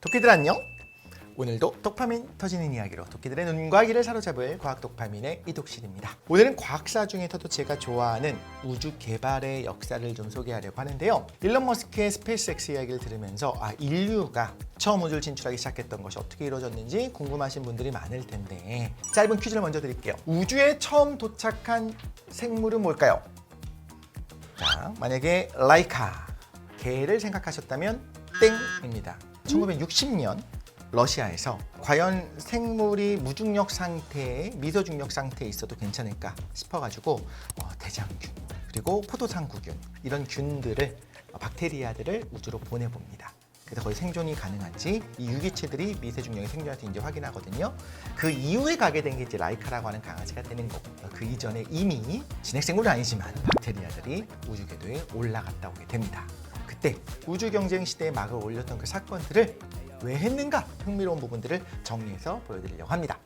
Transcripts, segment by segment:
도끼들 안녕. 오늘도 도파민 터지는 이야기로 도끼들의 눈과 귀를 사로잡을 과학 도파민의 이독실입니다. 오늘은 과학사 중에서도 제가 좋아하는 우주 개발의 역사를 좀 소개하려고 하는데요. 일론 머스크의 스페이스X 이야기를 들으면서 아 인류가 처음 우주를 진출하기 시작했던 것이 어떻게 이루어졌는지 궁금하신 분들이 많을 텐데 짧은 퀴즈를 먼저 드릴게요. 우주에 처음 도착한 생물은 뭘까요? 자, 만약에 라이카 개를 생각하셨다면 땡입니다. 1960년 러시아에서 과연 생물이 무중력 상태에 미소중력 상태에 있어도 괜찮을까 싶어가지고 어, 대장균 그리고 포도상구균 이런 균들을 어, 박테리아들을 우주로 보내봅니다. 그래서 거의 생존이 가능한지 이 유기체들이 미세중력이 생존할지 이제 확인하거든요. 그 이후에 가게 된 게 이제 라이카라고 하는 강아지가 되는 거고 그 이전에 이미 진핵생물은 아니지만 박테리아들이 우주 궤도에 올라갔다 오게 됩니다. 그때 우주 경쟁 시대에 막을 올렸던 그 사건들을 왜 했는가 흥미로운 부분들을 정리해서 보여드리려고 합니다.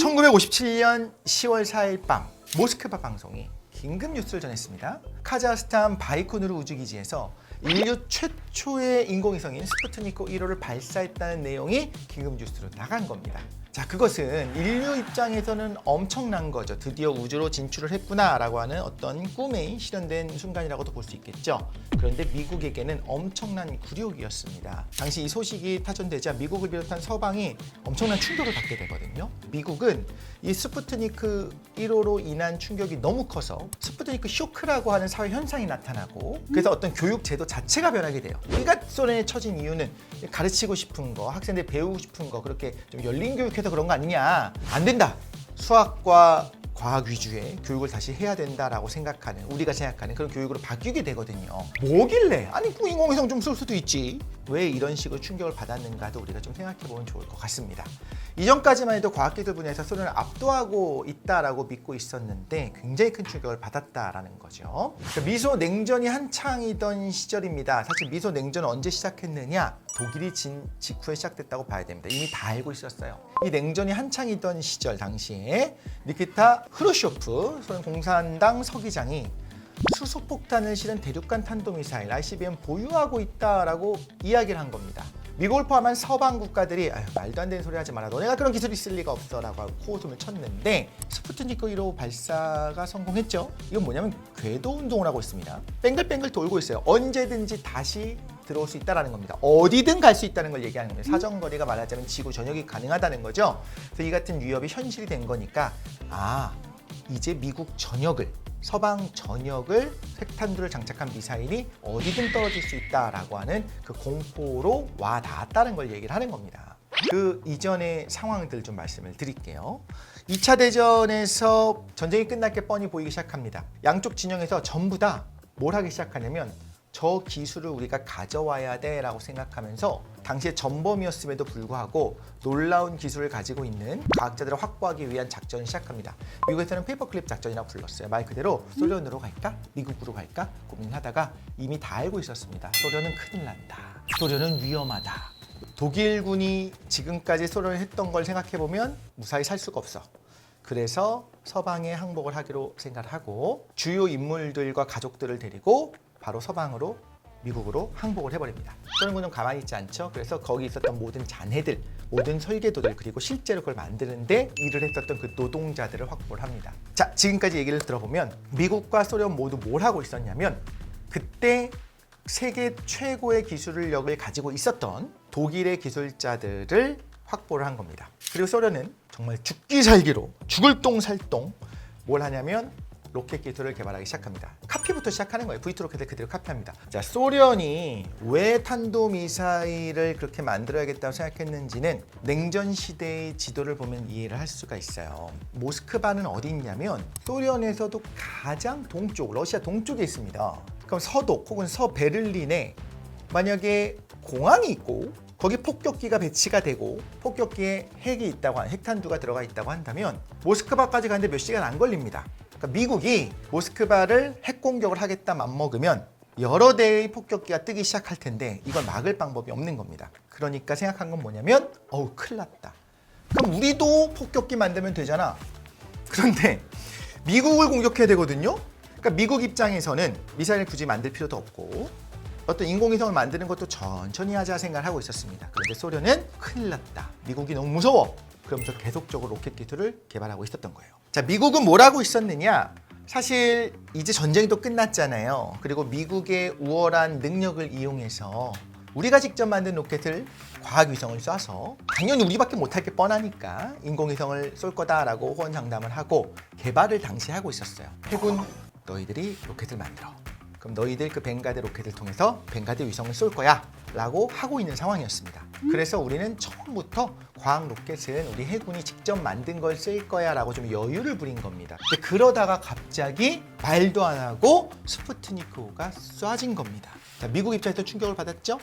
1957년 10월 4일 밤 모스크바 방송이 긴급 뉴스를 전했습니다. 카자흐스탄 바이코누르 우주기지에서 인류 최초의 인공위성인 스푸트니크 1호를 발사했다는 내용이 긴급 뉴스로 나간 겁니다. 자, 그것은 인류 입장에서는 엄청난 거죠. 드디어 우주로 진출을 했구나라고 하는 어떤 꿈에 실현된 순간이라고도 볼 수 있겠죠. 그런데 미국에게는 엄청난 굴욕이었습니다. 당시 이 소식이 타전되자 미국을 비롯한 서방이 엄청난 충격을 받게 되거든요. 미국은 이 스푸트니크 1호로 인한 충격이 너무 커서 스푸트니크 쇼크라고 하는 사회 현상이 나타나고 그래서 어떤 교육 제도 자체가 변하게 돼요. 이가 소련에 처진 이유는 가르치고 싶은 거, 학생들 배우고 싶은 거 그렇게 좀 열린 교육해서 그런 거 아니냐? 안 된다. 수학과 과학 위주의 교육을 다시 해야 된다라고 생각하는 우리가 생각하는 그런 교육으로 바뀌게 되거든요. 뭐길래? 아니 그 인공위성 좀 쓸 수도 있지. 왜 이런 식으로 충격을 받았는가도 우리가 좀 생각해 보면 좋을 것 같습니다. 이전까지만 해도 과학기술 분야에서 소련을 압도하고 있다라고 믿고 있었는데 굉장히 큰 충격을 받았다라는 거죠. 그러니까 미소 냉전이 한창이던 시절입니다. 사실 미소 냉전은 언제 시작했느냐? 독일이 진 직후에 시작됐다고 봐야 됩니다. 이미 다 알고 있었어요. 이 냉전이 한창이던 시절 당시에 니키타 흐루쇼프 소련 공산당 서기장이 수소폭탄을 실은 대륙간 탄도미사일 ICBM 보유하고 있다라고 이야기를 한 겁니다. 미국을 포함한 서방 국가들이 아유, 말도 안 되는 소리 하지 마라. 너네가 그런 기술이 있을 리가 없어라고 하고 코웃음을 쳤는데 스푸트니크 1호 발사가 성공했죠. 이건 뭐냐면 궤도 운동을 하고 있습니다. 뱅글뱅글 돌고 있어요. 언제든지 다시 들어올 수 있다는 겁니다. 어디든 갈 수 있다는 걸 얘기하는 거예요. 사정거리가 말하자면 지구 전역이 가능하다는 거죠. 그래서 이 같은 위협이 현실이 된 거니까 아 이제 미국 전역을 서방 전역을 핵탄두를 장착한 미사일이 어디든 떨어질 수 있다라고 하는 그 공포로 와 닿았다는 걸 얘기를 하는 겁니다. 그 이전의 상황들 좀 말씀을 드릴게요. 2차 대전에서 전쟁이 끝날 게 뻔히 보이기 시작합니다. 양쪽 진영에서 전부 다 뭘 하기 시작하냐면 저 기술을 우리가 가져와야 돼라고 생각하면서 당시에 전범이었음에도 불구하고 놀라운 기술을 가지고 있는 과학자들을 확보하기 위한 작전을 시작합니다. 미국에서는 페이퍼클립 작전이라고 불렀어요. 말 그대로 소련으로 갈까? 미국으로 갈까? 고민하다가 이미 다 알고 있었습니다. 소련은 큰일 난다. 소련은 위험하다. 독일군이 지금까지 소련을 했던 걸 생각해 보면 무사히 살 수가 없어. 그래서 서방에 항복을 하기로 생각을 하고 주요 인물들과 가족들을 데리고 바로 서방으로 미국으로 항복을 해버립니다. 소련군은 가만히 있지 않죠. 그래서 거기 있었던 모든 잔해들, 모든 설계도들 그리고 실제로 그걸 만드는데 일을 했었던 그 노동자들을 확보를 합니다. 자, 지금까지 얘기를 들어보면 미국과 소련 모두 뭘 하고 있었냐면 그때 세계 최고의 기술력을 가지고 있었던 독일의 기술자들을 확보를 한 겁니다. 그리고 소련은 정말 죽기 살기로 죽을 똥 살 똥 뭘 하냐면 로켓 기술을 개발하기 시작합니다. 카피부터 시작하는 거예요. V2 로켓을 그대로 카피합니다. 자, 소련이 왜 탄도 미사일을 그렇게 만들어야겠다고 생각했는지는 냉전 시대의 지도를 보면 이해를 할 수가 있어요. 모스크바는 어디 있냐면 소련에서도 가장 동쪽, 러시아 동쪽에 있습니다. 그럼 서독 혹은 서베를린에 만약에 공항이 있고 거기 폭격기가 배치가 되고 폭격기에 핵이 있다고 한 핵탄두가 들어가 있다고 한다면 모스크바까지 가는데 몇 시간 안 걸립니다. 그러니까 미국이 모스크바를 핵 공격을 하겠다 맘먹으면 여러 대의 폭격기가 뜨기 시작할 텐데 이걸 막을 방법이 없는 겁니다. 그러니까 생각한 건 뭐냐면 어우 큰일 났다. 그럼 우리도 폭격기 만들면 되잖아. 그런데 미국을 공격해야 되거든요. 그러니까 미국 입장에서는 미사일을 굳이 만들 필요도 없고 어떤 인공위성을 만드는 것도 천천히 하자 생각을 하고 있었습니다. 그런데 소련은 큰일 났다. 미국이 너무 무서워. 그러면서 계속적으로 로켓 기술을 개발하고 있었던 거예요. 자, 미국은 뭘 하고 있었느냐? 사실 이제 전쟁도 끝났잖아요. 그리고 미국의 우월한 능력을 이용해서 우리가 직접 만든 로켓을 과학위성을 쏴서 당연히 우리밖에 못할 게 뻔하니까 인공위성을 쏠 거다라고 호언장담을 하고 개발을 당시 하고 있었어요. 해군 너희들이 로켓을 만들어. 그럼 너희들 그 벵가드 로켓을 통해서 벵가드 위성을 쏠 거야 라고 하고 있는 상황이었습니다. 그래서 우리는 처음부터 과학 로켓은 우리 해군이 직접 만든 걸 쓸 거야 라고 좀 여유를 부린 겁니다. 근데 그러다가 갑자기 말도 안 하고 스푸트니크호가 쏴진 겁니다. 자, 미국 입장에서 충격을 받았죠?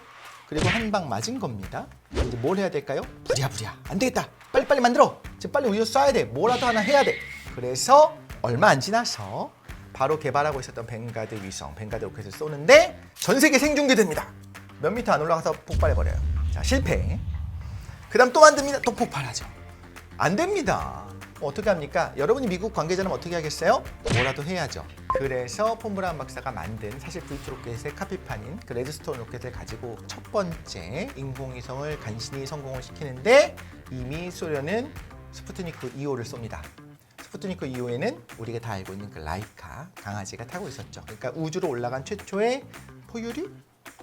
그리고 한 방 맞은 겁니다. 이제 뭘 해야 될까요? 부랴부랴. 안 되겠다. 빨리빨리 만들어. 지금 빨리 우유 쏴야 돼. 뭐라도 하나 해야 돼. 그래서 얼마 안 지나서 바로 개발하고 있었던 벵가드 위성, 벵가드 로켓을 쏘는데 전 세계 생중계됩니다. 몇 미터 안 올라가서 폭발해버려요. 자, 실패. 그 다음 또 만듭니다. 또 폭발하죠. 안 됩니다. 어떻게 합니까? 여러분이 미국 관계자라면 어떻게 하겠어요? 뭐라도 해야죠. 그래서 폼브라운 박사가 만든 사실 V2 로켓의 카피판인 그 레드스톤 로켓을 가지고 첫 번째 인공위성을 간신히 성공을 시키는데 이미 소련은 스푸트니크 2호를 쏩니다. 스푸트니크 2호에는 우리가 다 알고 있는 그 라이카 강아지가 타고 있었죠. 그러니까 우주로 올라간 최초의 포유류?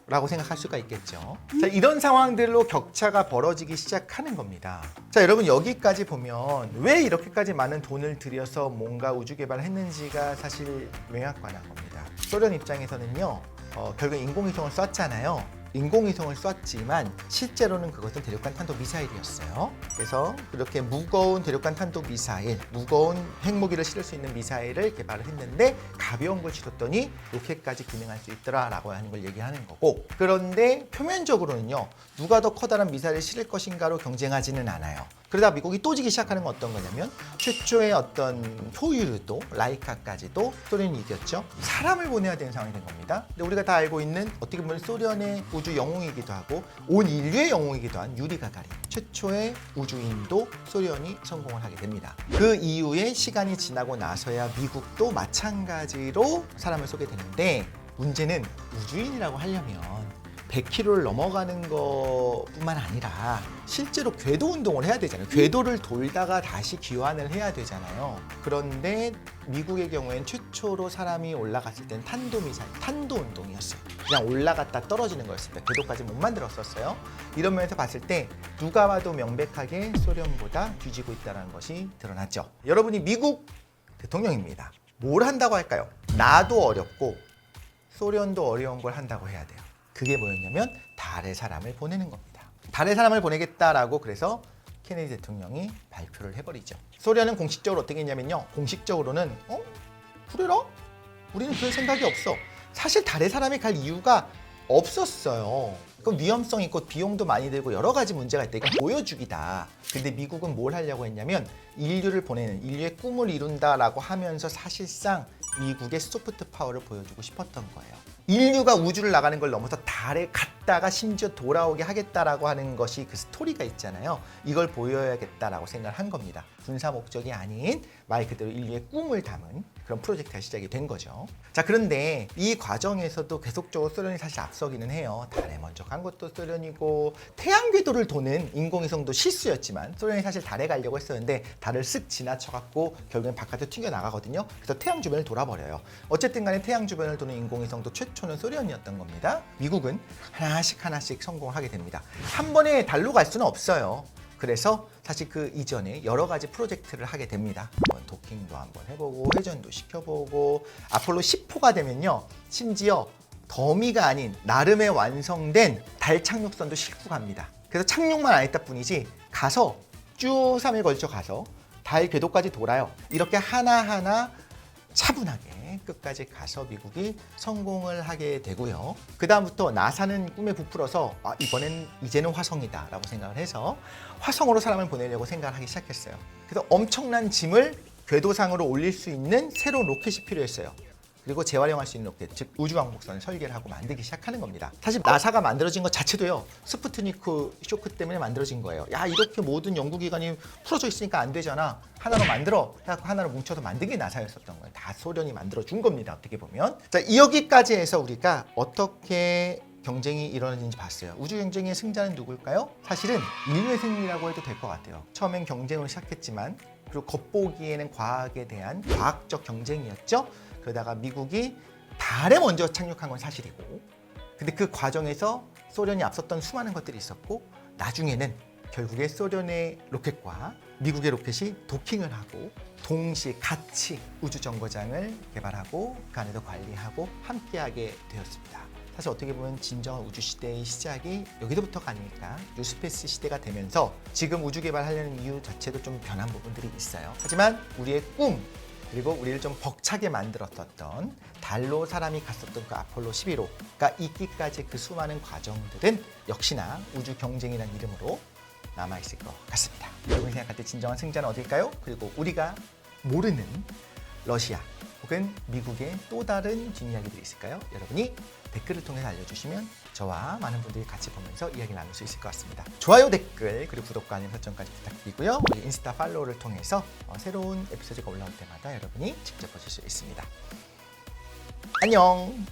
라고 생각할 수가 있겠죠. 자, 이런 상황들로 격차가 벌어지기 시작하는 겁니다. 자, 여러분 여기까지 보면 왜 이렇게까지 많은 돈을 들여서 뭔가 우주 개발을 했는지가 사실 명확관한 겁니다. 소련 입장에서는요, 어, 결국 인공위성을 쐈잖아요. 인공위성을 쐈지만 실제로는 그것은 대륙간 탄도 미사일이었어요. 그래서 그렇게 무거운 대륙간 탄도 미사일, 무거운 핵무기를 실을 수 있는 미사일을 개발을 했는데 가벼운 걸 실었더니 로켓까지 기능할 수 있더라라고 하는 걸 얘기하는 거고 그런데 표면적으로는요 누가 더 커다란 미사일을 실을 것인가로 경쟁하지는 않아요. 그러다 미국이 또 지기 시작하는 건 어떤 거냐면 최초의 어떤 포유류도 라이카까지도 소련이 이겼죠. 사람을 보내야 되는 상황이 된 겁니다. 근데 우리가 다 알고 있는 어떻게 보면 소련의 우주 영웅이기도 하고 온 인류의 영웅이기도 한 유리 가가린 최초의 우주인도 소련이 성공을 하게 됩니다. 그 이후에 시간이 지나고 나서야 미국도 마찬가지로 사람을 쏘게 되는데 문제는 우주인이라고 하려면 100km를 넘어가는 것뿐만 아니라 실제로 궤도 운동을 해야 되잖아요. 궤도를 돌다가 다시 귀환을 해야 되잖아요. 그런데 미국의 경우엔 최초로 사람이 올라갔을 땐 탄도 미사일, 탄도 운동이었어요. 그냥 올라갔다 떨어지는 거였습니다. 궤도까지 못 만들었었어요. 이런 면에서 봤을 때 누가 봐도 명백하게 소련보다 뒤지고 있다는 것이 드러났죠. 여러분이 미국 대통령입니다. 뭘 한다고 할까요? 나도 어렵고 소련도 어려운 걸 한다고 해야 돼요. 그게 뭐였냐면 달에 사람을 보내는 겁니다. 달에 사람을 보내겠다라고 그래서 케네디 대통령이 발표를 해버리죠. 소련은 공식적으로 어떻게 했냐면요. 공식적으로는 어? 그래라? 우리는 그럴 생각이 없어. 사실 달에 사람이 갈 이유가 없었어요. 그 위험성 있고 비용도 많이 들고 여러 가지 문제가 있다. 이건 보여주기다. 근데 미국은 뭘 하려고 했냐면 인류를 보내는 인류의 꿈을 이룬다라고 하면서 사실상 미국의 소프트 파워를 보여주고 싶었던 거예요. 인류가 우주를 나가는 걸 넘어서 달에 갔다가 심지어 돌아오게 하겠다라고 하는 것이 그 스토리가 있잖아요. 이걸 보여야겠다라고 생각을 한 겁니다. 군사 목적이 아닌 말 그대로 인류의 꿈을 담은 그런 프로젝트가 시작이 된 거죠. 자, 그런데 이 과정에서도 계속적으로 소련이 사실 앞서기는 해요. 달에 먼저 간 것도 소련이고 태양 궤도를 도는 인공위성도 실수였지만 소련이 사실 달에 가려고 했었는데 달을 쓱 지나쳐갖고 결국엔 바깥으로 튕겨 나가거든요. 그래서 태양 주변을 돌아버려요. 어쨌든 간에 태양 주변을 도는 인공위성도 최초는 소련이었던 겁니다. 미국은 하나씩 하나씩 성공을 하게 됩니다. 한 번에 달로 갈 수는 없어요. 그래서 사실 그 이전에 여러 가지 프로젝트를 하게 됩니다. 한번 도킹도 한번 해보고 회전도 시켜보고 아폴로 10호가 되면요. 심지어 더미가 아닌 나름의 완성된 달 착륙선도 싣고 갑니다. 그래서 착륙만 안 했다 뿐이지 가서 쭉 3일 걸쳐 가서 달 궤도까지 돌아요. 이렇게 하나하나 차분하게 끝까지 가서 미국이 성공을 하게 되고요. 그 다음부터 나사는 꿈에 부풀어서 아, 이번엔 이제는 화성이다 라고 생각을 해서 화성으로 사람을 보내려고 생각을 하기 시작했어요. 그래서 엄청난 짐을 궤도상으로 올릴 수 있는 새로운 로켓이 필요했어요. 그리고 재활용할 수 있는 로켓, 즉 우주왕복선을 설계를 하고 만들기 시작하는 겁니다. 사실 나사가 만들어진 것 자체도요. 스푸트니크 쇼크 때문에 만들어진 거예요. 야 이렇게 모든 연구기관이 풀어져 있으니까 안 되잖아. 하나로 만들어. 해갖고 하나로 뭉쳐서 만든 게 나사였었던 거예요. 다 소련이 만들어 준 겁니다. 어떻게 보면. 자 여기까지 해서 우리가 어떻게 경쟁이 일어나는지 봤어요. 우주 경쟁의 승자는 누굴까요? 사실은 인류의 승리라고 해도 될 것 같아요. 처음엔 경쟁을 시작했지만 그리고 겉보기에는 과학에 대한 과학적 경쟁이었죠. 그러다가 미국이 달에 먼저 착륙한 건 사실이고, 근데 그 과정에서 소련이 앞섰던 수많은 것들이 있었고, 나중에는 결국에 소련의 로켓과 미국의 로켓이 도킹을 하고 동시에 같이 우주 정거장을 개발하고 그 안에도 관리하고 함께하게 되었습니다. 사실 어떻게 보면 진정한 우주 시대의 시작이 여기서부터가 아닐까. 뉴스페이스 시대가 되면서 지금 우주 개발하려는 이유 자체도 좀 변한 부분들이 있어요. 하지만 우리의 꿈 그리고 우리를 좀 벅차게 만들었었던 달로 사람이 갔었던 그 아폴로 11호가 있기까지 그 수많은 과정들은 역시나 우주 경쟁이라는 이름으로 남아 있을 것 같습니다. 여러분이 생각할 때 진정한 승자는 어딜까요? 그리고 우리가 모르는 러시아 혹은 미국의 또 다른 뒷이야기들이 있을까요? 여러분이 댓글을 통해서 알려주시면 저와 많은 분들이 같이 보면서 이야기 나눌 수 있을 것 같습니다. 좋아요, 댓글, 그리고 구독과 알림 설정까지 부탁드리고요. 우리 인스타 팔로우를 통해서 어, 새로운 에피소드가 올라올 때마다 여러분이 직접 보실 수 있습니다. 안녕!